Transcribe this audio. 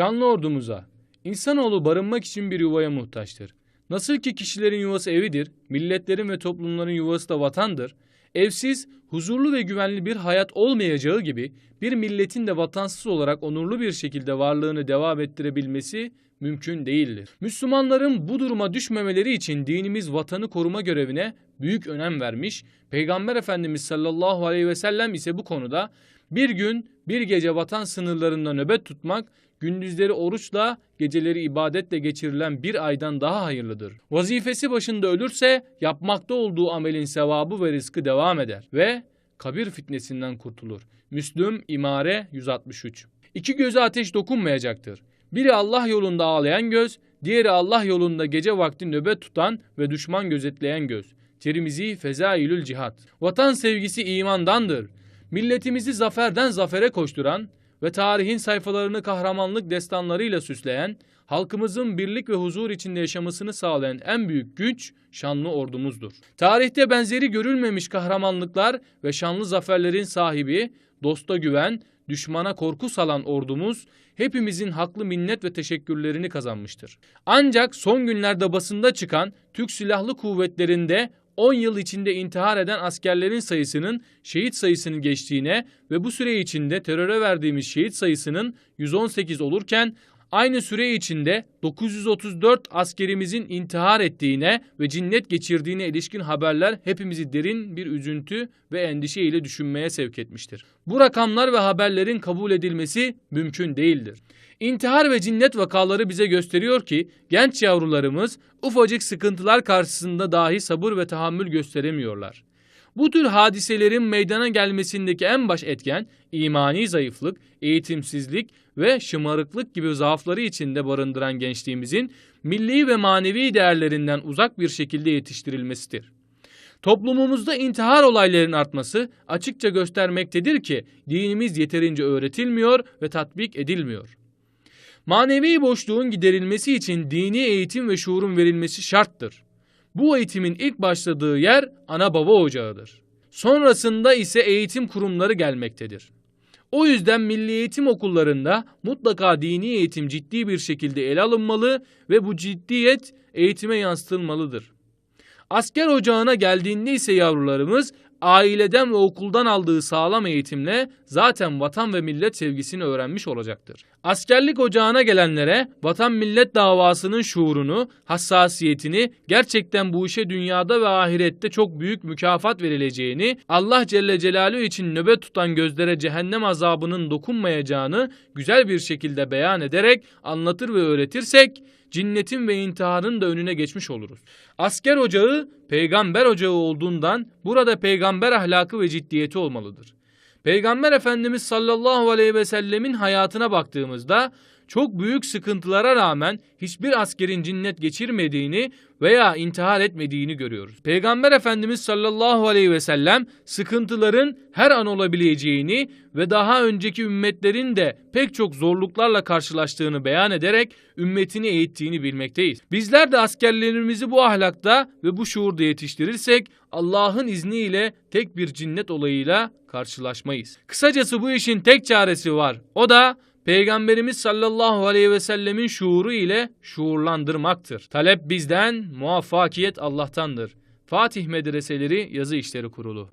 Şanlı ordumuza, insanoğlu barınmak için bir yuvaya muhtaçtır. Nasıl ki kişilerin yuvası evidir, milletlerin ve toplumların yuvası da vatandır, evsiz, huzurlu ve güvenli bir hayat olmayacağı gibi bir milletin de vatansız olarak onurlu bir şekilde varlığını devam ettirebilmesi mümkün değildir. Müslümanların bu duruma düşmemeleri için dinimiz vatanı koruma görevine büyük önem vermiş. Peygamber Efendimiz sallallahu aleyhi ve sellem ise bu konuda bir gün bir gece vatan sınırlarında nöbet tutmak, gündüzleri oruçla, geceleri ibadetle geçirilen bir aydan daha hayırlıdır. Vazifesi başında ölürse yapmakta olduğu amelin sevabı ve rızkı devam eder ve kabir fitnesinden kurtulur. Müslüm İmare 163 İki göze ateş dokunmayacaktır. Biri Allah yolunda ağlayan göz, diğeri Allah yolunda gece vakti nöbet tutan ve düşman gözetleyen göz. Tirmizi Fezailül Cihat. Vatan sevgisi imandandır. Milletimizi zaferden zafere koşturan ve tarihin sayfalarını kahramanlık destanlarıyla süsleyen, halkımızın birlik ve huzur içinde yaşamasını sağlayan en büyük güç şanlı ordumuzdur. Tarihte benzeri görülmemiş kahramanlıklar ve şanlı zaferlerin sahibi, dosta güven, düşmana korku salan ordumuz hepimizin haklı minnet ve teşekkürlerini kazanmıştır. Ancak son günlerde basında çıkan Türk Silahlı Kuvvetleri'nde 10 yıl içinde intihar eden askerlerin sayısının şehit sayısını geçtiğine ve bu süre içinde teröre verdiğimiz şehit sayısının 118 olurken aynı süre içinde 934 askerimizin intihar ettiğine ve cinnet geçirdiğine ilişkin haberler hepimizi derin bir üzüntü ve endişe ile düşünmeye sevk etmiştir. Bu rakamlar ve haberlerin kabul edilmesi mümkün değildir. İntihar ve cinnet vakaları bize gösteriyor ki genç yavrularımız ufacık sıkıntılar karşısında dahi sabır ve tahammül gösteremiyorlar. Bu tür hadiselerin meydana gelmesindeki en baş etken imani zayıflık, eğitimsizlik ve şımarıklık gibi zaafları içinde barındıran gençliğimizin milli ve manevi değerlerinden uzak bir şekilde yetiştirilmesidir. Toplumumuzda intihar olaylarının artması açıkça göstermektedir ki dinimiz yeterince öğretilmiyor ve tatbik edilmiyor. Manevi boşluğun giderilmesi için dini eğitim ve şuurun verilmesi şarttır. Bu eğitimin ilk başladığı yer ana baba ocağıdır. Sonrasında ise eğitim kurumları gelmektedir. O yüzden milli eğitim okullarında mutlaka dini eğitim ciddi bir şekilde ele alınmalı ve bu ciddiyet eğitime yansıtılmalıdır. Asker ocağına geldiğinde ise yavrularımız aileden ve okuldan aldığı sağlam eğitimle zaten vatan ve millet sevgisini öğrenmiş olacaktır. Askerlik ocağına gelenlere vatan millet davasının şuurunu, hassasiyetini, gerçekten bu işe dünyada ve ahirette çok büyük mükafat verileceğini, Allah Celle Celaluhu için nöbet tutan gözlere cehennem azabının dokunmayacağını güzel bir şekilde beyan ederek anlatır ve öğretirsek, cinnetin ve intiharın da önüne geçmiş oluruz. Asker ocağı peygamber ocağı olduğundan burada peygamber ahlakı ve ciddiyeti olmalıdır. Peygamber Efendimiz sallallahu aleyhi ve sellemin hayatına baktığımızda çok büyük sıkıntılara rağmen hiçbir askerin cinnet geçirmediğini veya intihar etmediğini görüyoruz. Peygamber Efendimiz sallallahu aleyhi ve sellem sıkıntıların her an olabileceğini ve daha önceki ümmetlerin de pek çok zorluklarla karşılaştığını beyan ederek ümmetini eğittiğini bilmekteyiz. Bizler de askerlerimizi bu ahlakta ve bu şuurda yetiştirirsek Allah'ın izniyle tek bir cinnet olayıyla karşılaşmayız. Kısacası bu işin tek çaresi var. O da Peygamberimiz sallallahu aleyhi ve sellemin şuuru ile şuurlandırmaktır. Talep bizden, muvaffakiyet Allah'tandır. Fatih Medreseleri Yazı İşleri Kurulu.